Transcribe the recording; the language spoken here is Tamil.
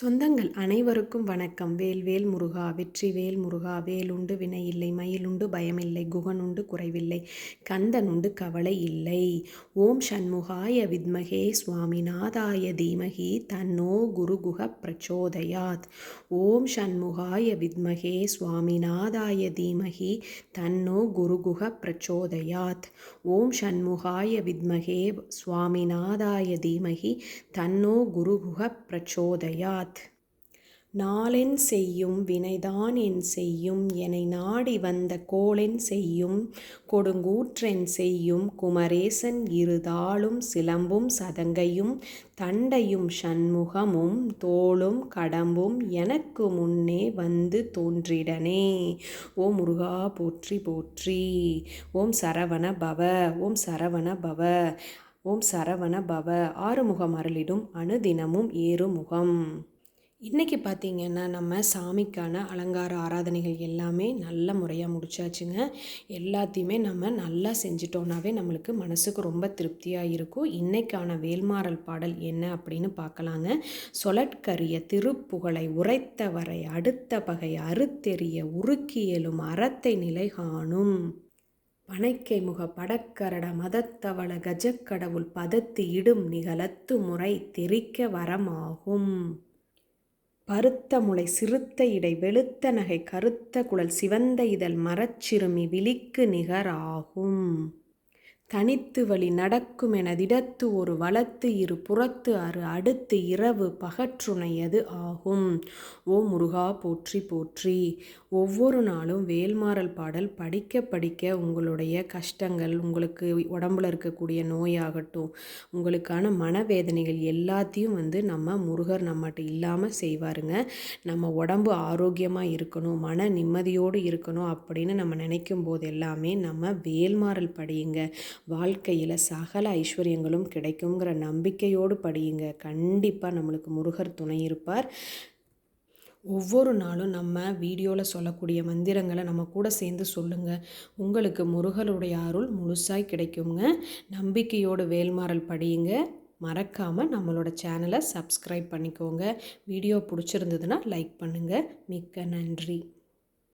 சொந்தங்கள் அனைவருக்கும் வணக்கம். வேல்வேல் முருகா வெற்றி வேல் முருகா வேலுண்டு வினையில்லை மயிலுண்டு பயமில்லை குகனுண்டு குறைவில்லை கந்தனுண்டு கவலை இல்லை. ஓம் சண்முகாய வித்மகே சுவாமிநாதாய தீமகி தன்னோ குருகுக பிரச்சோதயாத். ஓம் சண்முகாய வித்மகே சுவாமிநாதாய தீமகி தன்னோ குருகுக பிரச்சோதயாத். ஓம் சண்முகாய வித்மகே சுவாமிநாதாய தீமகி தன்னோ குருகுக பிரச்சோதயாத். நாளென் செய்யும் வினைதான் என் செய்யும் என்னை நாடி வந்த கோளென் செய்யும் கொடுங்கூற்றென் செய்யும் குமரேசன் இருதாளும் சிலம்பும் சதங்கையும் தண்டையும் சண்முகமும் தோளும் கடம்பும் எனக்கு முன்னே வந்து தோன்றிடனே. ஓம் முருகா போற்றி போற்றி. ஓம் சரவண பவ ஓம் சரவண பவ. ஓம் சரவண பவ. ஆறுமுகம் அருளிடும் அணுதினமும் ஏறுமுகம். இன்றைக்கி பார்த்திங்கன்னா நம்ம சாமிக்கான அலங்கார ஆராதனைகள் எல்லாமே நல்ல முறையாக முடிச்சாச்சுங்க. எல்லாத்தையுமே நம்ம நல்லா செஞ்சிட்டோன்னாவே நம்மளுக்கு மனசுக்கு ரொம்ப திருப்தியாக இருக்கும். இன்றைக்கான வேல்மாறல் பாடல் என்ன அப்படின்னு பார்க்கலாங்க சொலட்கரிய திருப்புகழை உரைத்தவரை அடுத்த பகை அறுத்தெறிய உருக்கியலும் அறத்தை நிலை காணும் பனைக்கை முக படக்கரட மதத்தவள கஜக்கடவுள் பதத்து இடும் நிகழத்து முறை தெரிக்க வரமாகும். பருத்த முளை சிறுத்த இடை வெளுத்த நகை கருத்த குழல் சிவந்த இதழ் மரச்சிறுமி விழிக்கு நிகராகும். தனித்து வழி நடக்கும் என திடத்து ஒரு வளத்து இரு புறத்து அறு அடுத்து இரவு பகற்றுணையது ஆகும். ஓ முருகா போற்றி போற்றி. ஒவ்வொரு நாளும் வேல்மாறல் பாடல் படிக்க படிக்க உங்களுடைய கஷ்டங்கள் உங்களுக்கு உடம்புல இருக்கக்கூடிய நோயாகட்டும் உங்களுக்கான மனவேதனைகள் எல்லாத்தையும் வந்து நம்ம முருகர் நம்மகிட்ட இல்லாமல் செய்வாருங்க. நம்ம உடம்பு ஆரோக்கியமாக இருக்கணும் மன நிம்மதியோடு இருக்கணும் அப்படின்னு நம்ம நினைக்கும் போது எல்லாமே நம்ம வேல்மாறல் படியுங்க. வாழ்க்கையில் சகல ஐஸ்வர்யங்களும் கிடைக்குங்கிற நம்பிக்கையோடு படியுங்க. கண்டிப்பாக நம்மளுக்கு முருகர் துணை இருப்பார். ஒவ்வொரு நாளும் நம்ம வீடியோவில் சொல்லக்கூடிய மந்திரங்களை நம்ம கூட சேர்ந்து சொல்லுங்கள் உங்களுக்கு முருகருடைய அருள் முழுசாய் கிடைக்குங்க. நம்பிக்கையோடு வேல்மாறல் படியுங்க. மறக்காமல் நம்மளோட சேனலை சப்ஸ்கிரைப் பண்ணிக்கோங்க. வீடியோ பிடிச்சிருந்ததுன்னா லைக் பண்ணுங்கள் மிக்க நன்றி.